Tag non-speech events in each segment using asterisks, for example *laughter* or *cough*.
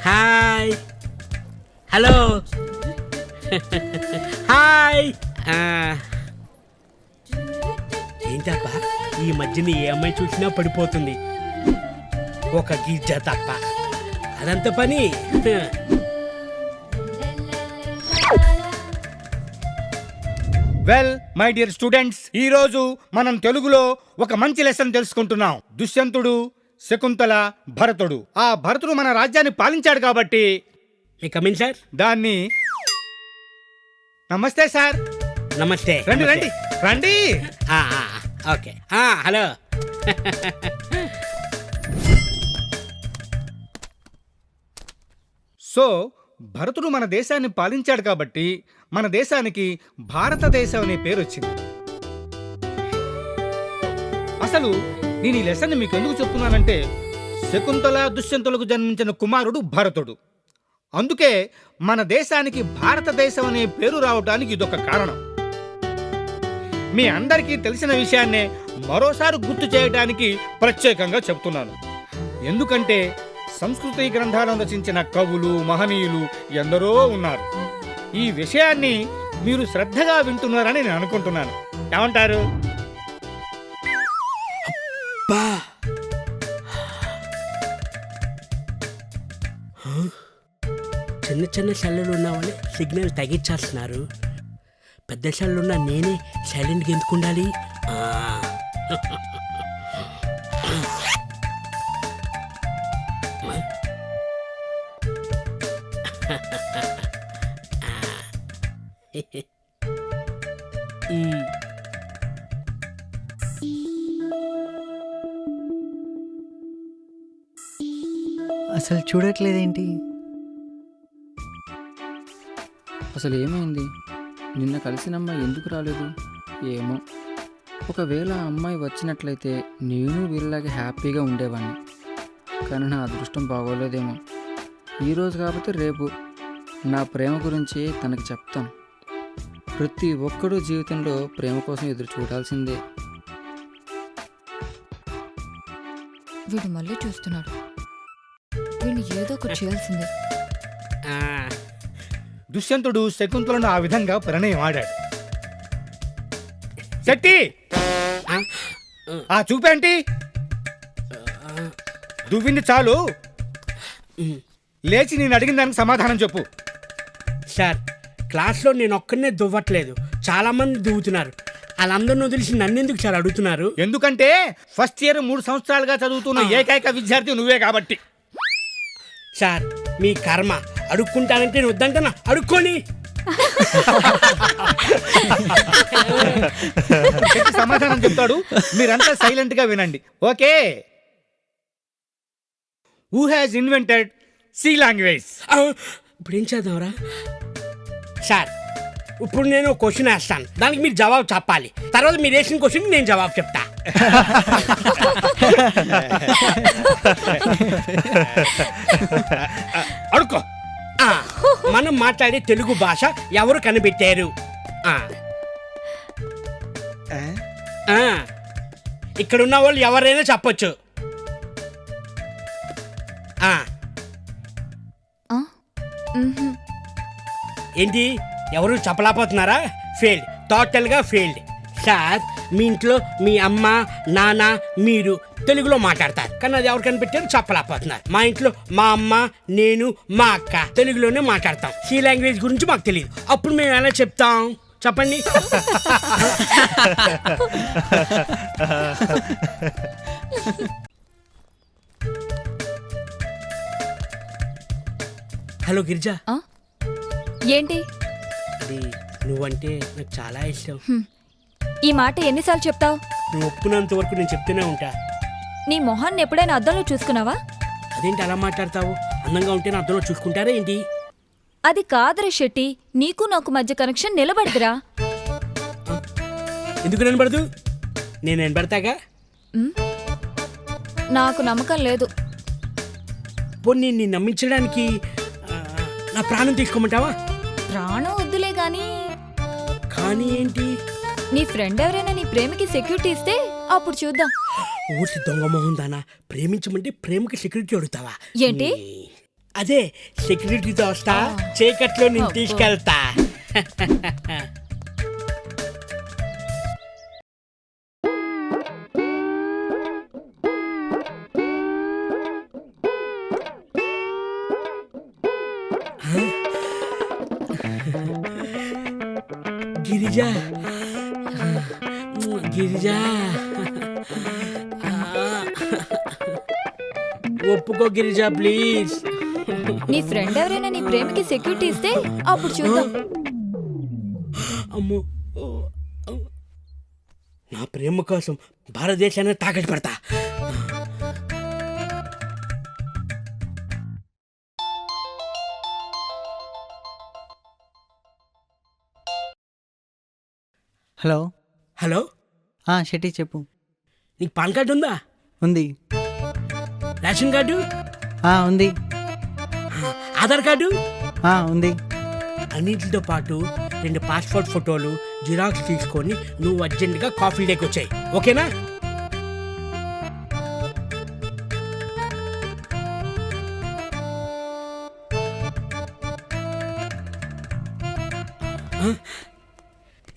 Hi. Hello. Hi. ఏంటప్ప? ఈ మధ్యన ఏ అమ్మాయి చూసినా పడిపోతుంది. ఒక గీజ తప్ప. అదంత పని. వెల్ మై డియర్ స్టూడెంట్స్ ఈరోజు మనం తెలుగులో ఒక మంచి లెసన్ తెలుసుకుంటున్నాం. దుష్యంతుడు శకుంతల భరతుడు. ఆ భరతుడు మన రాజ్యాన్ని పాలించాడు కాబట్టి మీ కమిన్ సార్ దాన్ని నమస్తే సార్. నమస్తే రండి. రండి రండి. ఆ, ఆ, ఆ, ఓకే. ఆ, హలో. సో భరతుడు మన దేశాన్ని పాలించాడు కాబట్టి మన దేశానికి భారతదేశం అనే పేరు వచ్చింది అసలు నేను ఈ లెసన్ మీకు ఎందుకు చెప్తున్నానంటే శకుంతల దుష్యంతులకు జన్మించిన కుమారుడు భరతుడు. అందుకే మన దేశానికి భారతదేశం అనే పేరు రావడానికి ఇదొక కారణం. మీ అందరికీ తెలిసిన విషయాన్నే మరోసారి గుర్తు చేయడానికి ప్రత్యేకంగా చెప్తున్నాను. ఎందుకంటే సంస్కృతి గ్రంథాలను రచించిన కవులు మహనీయులు ఎందరో ఉన్నారు. ఈ విషయాన్ని మీరు శ్రద్ధగా వింటున్నారని నేను అనుకుంటున్నాను. ఏమంటారు? చిన్న చిన్న సెల్లులు ఉన్న సిగ్నల్ తగ్గించేస్తున్నారు. పెద్ద సెల్లు ఉన్న నేనే సైలెంట్గా ఎందుకు ఉండాలి? అసలు చూడట్లేదేంటి? అసలు ఏమైంది? నిన్న కలిసిన అమ్మాయి ఎందుకు రాలేదు? ఏమో. ఒకవేళ ఆ అమ్మాయి వచ్చినట్లయితే నేను వీళ్ళలాగే హ్యాపీగా ఉండేవాడిని కానీ నా అదృష్టం బాగోలేదేమో. ఈరోజు కాబట్టి రేపు నా ప్రేమ గురించి తనకి చెప్తాను. ప్రతి ఒక్కడూ జీవితంలో ప్రేమ కోసం ఎదురు చూడాల్సిందే. వీడు మళ్ళీ చూస్తున్నాడు. వీడిని ఏదో ఒకటి చేయాల్సిందే. ఆ. దుష్యంతుడు శకుంతలను ఆ విధంగా ప్రణయం ఆడాడు శక్తి! ఆ. చూపేంటి దువ్వింది చాలు. లేచి నేను అడిగిన దానికి సమాధానం చెప్పు. సార్ క్లాస్లో నేను ఒక్కనే దువ్వట్లేదు. చాలా మంది దువ్వుతున్నారు. వాళ్ళందరిని వదిలిసి నన్ను ఎందుకు సార్ అడుగుతున్నారు? ఎందుకంటే ఫస్ట్ ఇయర్ మూడు సంవత్సరాలుగా చదువుతున్న ఏకైక విద్యార్థి నువ్వే కాబట్టి. సార్ మీ కర్మ. అడుక్కుంటానంటే నేను వద్దంటనా? అడుక్కొని సమాధానం చెప్తాడు? మీరంతా సైలెంట్గా వినండి. Okay? Who has invented C language ఇప్పుడు ఏం చేద్దాంరా? సార్ ఇప్పుడు నేను క్వశ్చన్ వేస్తాను. దానికి మీరు జవాబు చెప్పాలి. తర్వాత మీరు వేసిన క్వశ్చన్ నేను జవాబు చెప్తా. *laughs* అడుక్కో. ఆ, మనం మాట్లాడే తెలుగు భాష ఎవరు కనిపెట్టారు? ఆ, ఆ, ఇక్కడ ఉన్న వాళ్ళు ఎవరైనా చెప్పొచ్చు. ఆ, ఆ? మ్హూ. ఏంటి? ఎవరు చెప్పలేకపోతున్నారా? ఫెయిల్డ్ టోటల్గా ఫెయిల్డ్. సార్ మీ ఇంట్లో మీ అమ్మ నాన్న మీరు తెలుగులో మాట్లాడతారు. కానీ అది ఎవరు కనిపెట్టారు? చెప్పలేకపోతున్నారు. మా ఇంట్లో మా అమ్మ నేను మా అక్క తెలుగులోనే మాట్లాడతాం. సి లాంగ్వేజ్ గురించి మాకు తెలియదు అప్పుడు మేము ఎలా చెప్తాం? చెప్పండి. హలో గిరిజా. ఆ? ఏంటి? అది నువ్వంటే నాకు చాలా ఇష్టం. ఈ మాట ఎన్నిసార్లు చెప్తావు? నువ్వు ఒప్పుకున్నంత వరకు నేను చెప్తూనే ఉంటా. నీ మొహాన్ని ఎప్పుడైనా అద్దంలో చూసుకున్నావా? అదేంటి అలా మాట్లాడతావు? అందంగా ఉంటే నా అర్థంలో చూసుకుంటారా ఏంటి? అది కాదరే శెట్టి నీకు నాకు మధ్య కనెక్షన్ నిలబడదురా. ఎందుకు నిలబడదు? నేను నిలబడతాగా? నాకు నమ్మకం లేదు. పోనీ నీ నమ్మించడానికి ఆ, నా ప్రాణం తీసుకోమంటావా? ప్రాణం వద్దులే గాని కానీ ఏంటి? నీ ఫ్రెండ్ ఎవరైనా నీ ప్రేమకి సెక్యూరిటీ ఇస్తే అప్పుడు చూద్దాం. ఊసి దొంగ మొహం దానా? ప్రేమించమంటే ప్రేమకి సెక్యూరిటీ అడుగుతావా? ఏంటి? అదే సెక్యూరిటీతో వస్తా చీకట్లో నేను. తీసుకెళ్తా. గిరిజ. గిరిజ. ఒప్పుకో గిరిజ ప్లీజ్. నీ ఫ్రెండ్ ఎవరైనా నీ ప్రేమకి సెక్యూరిటీ ఇస్తే అప్పుడు చూద్దాం. అమ్మో నా ప్రేమ కోసం భారతదేశాన్ని తాకట్టు పెడతా. హలో. హలో? ఆ, శెట్టి చెప్పు. నీకు పాన్ కార్డు ఉందా? ఉంది. Ration card? ఆ, ఉంది. ఆధార్ కార్డు? ఆ, ఉంది. అన్నిటితో పాటు రెండు పాస్పోర్ట్ ఫోటోలు జిరాక్స్ తీసుకొని నువ్వు అర్జెంటుగా కాఫీ డేకి వచ్చాయి. ఓకేనా?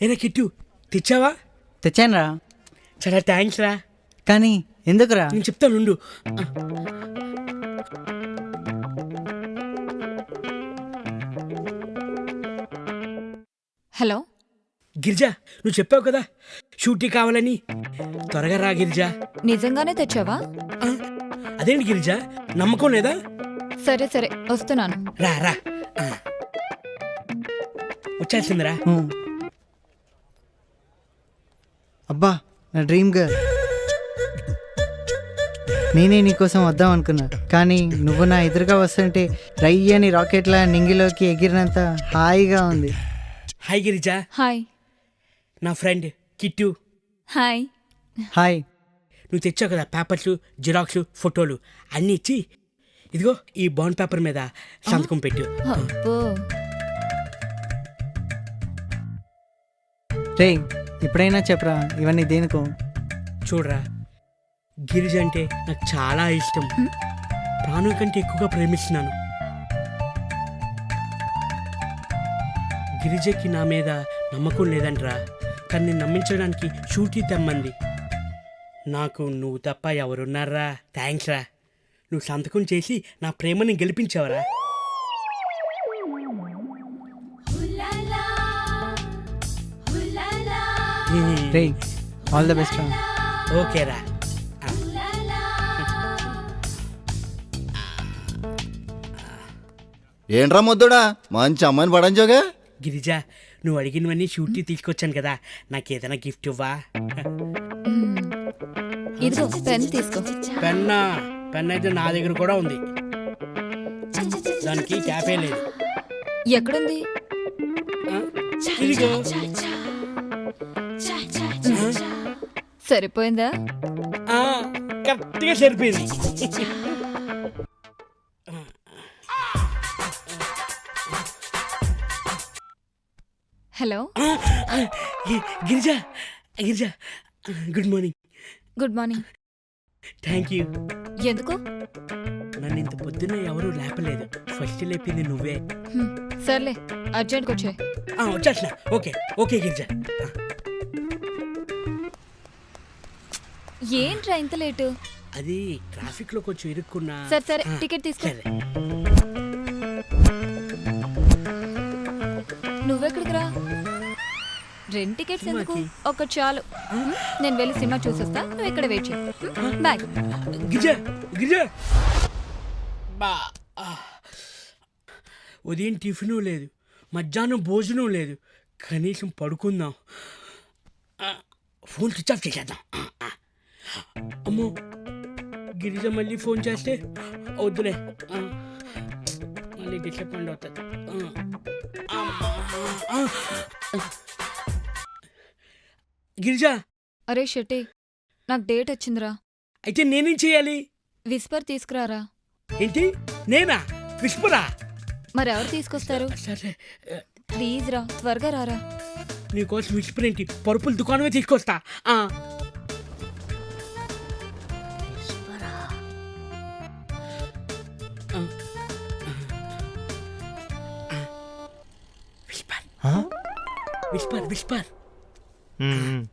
ఏనా కిట్టు తెచ్చావా? తెచ్చానురా. చాలా థ్యాంక్స్ రా. కానీ ఎందుకురా? నేను చెప్తాను ఉండు. హలో? గిరిజ నువ్వు చెప్పావు కదా షూటీ కావాలని. త్వరగా రా గిరిజ. నిజంగానే తెచ్చావా? ఆ, అదేంటి గిరిజ? నమ్మకం లేదా? సరే సరే వస్తున్నాను. రా రా. ఆ. వచ్చేసిందిరా. అబ్బా నా డ్రీమ్ గర్ల్. నేనే నీకోసం వద్దాం అనుకున్నా. కానీ నువ్వు నా ఎదురుగా వస్తుంటే రయ్యని రాకెట్ల నింగిలోకి ఎగిరినంత హాయిగా ఉంది. హాయ్ గిరిజ. హాయ్. నా ఫ్రెండ్ కిట్టు. హాయ్. హాయ్. నువ్వు తెచ్చావు కదా పేపర్స్ జిరాక్స్ ఫోటోలు అన్నీ ఇచ్చి ఇదిగో ఈ బాండ్ పేపర్ మీద సంతకం పెట్టు. అబ్బో. రే ఇప్పుడైనా చెప్పరా ఇవన్నీ దేనికో? చూడరా గిరిజ అంటే నాకు చాలా ఇష్టం. ప్రాణం కంటే ఎక్కువగా ప్రేమిస్తున్నాను. గిరిజకి నా మీద నమ్మకం లేదంట్రా. కానీ నేను నమ్మించడానికి షూటీ తెమ్మంది. నాకు నువ్వు తప్ప ఎవరున్నారా? థ్యాంక్స్ రా. నువ్వు సంతకం చేసి నా ప్రేమని గెలిపించావరా. ఆల్ ద బెస్ట్ రా. ఓకేరా. ఏంట్రా ముద్దుడా? మంచి అమ్మాయిని పడంజోగా గిరిజ నువ్వు అడిగినవన్నీ షూటీ తీసుకొచ్చాను కదా. నాకు ఏదైనా గిఫ్ట్ ఇవ్వా. ఇదిగో పెన్ తీసుకో. పెన్నా పెన్ అయితే నా దగ్గర కూడా ఉంది. దానికి క్యాపే లేదు. ఎక్కడుంది? ఇదిగో. సరిపోయిందా? ఆ, కరెక్ట్గా సరిపోయింది. Hello. Girija Girija good morning. Good morning. Thank you. ఎందుకు? నన్ను ఇంత పొద్దున్న ఎవరూ లేపలేదు. ఫస్ట్ లేపింది నువ్వే. సర్లే అర్జెంట్కి వచ్చాయి. ఆ, వచ్చేసిన ఓకే ఓకే గిరిజ. ఏంట్రా ఇంత లేటు? అది ట్రాఫిక్లో కొంచెం ఇరుక్కున్నా. సరే సరే టికెట్ తీసుకో. రెండు టికెట్స్ ఎందుకు. ఒకటి చాలు? నేను వెళ్ళి సినిమా చూసొస్తా నువ్వు ఇక్కడ వెయిట్ చేయి? బాయ్ గిరిజ గిరిజ బా. ఉదయం టిఫిన్ లేదు మధ్యాహ్నం భోజనం లేదు కనీసం పడుకుందాం ఫోన్ స్విచ్ ఆఫ్ చేసేద్దాం. అమ్మో గిరిజ మళ్ళీ ఫోన్ చేస్తే వద్దులే. మళ్ళీ డిసప్పాయింట్ అవుతుంది. గిరిజా! అరే షెట్టి నాకు డేట్ వచ్చిందిరా. అయితే నేనేం చేయాలి? విస్పర్ తీసుకురారా. ఏంటి? నేనా? విస్పరా? ఎవరు తీసుకొస్తారు? సరే ప్లీజ్ రా త్వరగా రారా. నీకోసం విస్పర్ ఏంటి? పరుపుల దుకాణమే తీసుకొస్తా. Whisper Whisper. ఉమ్, ఉమ్.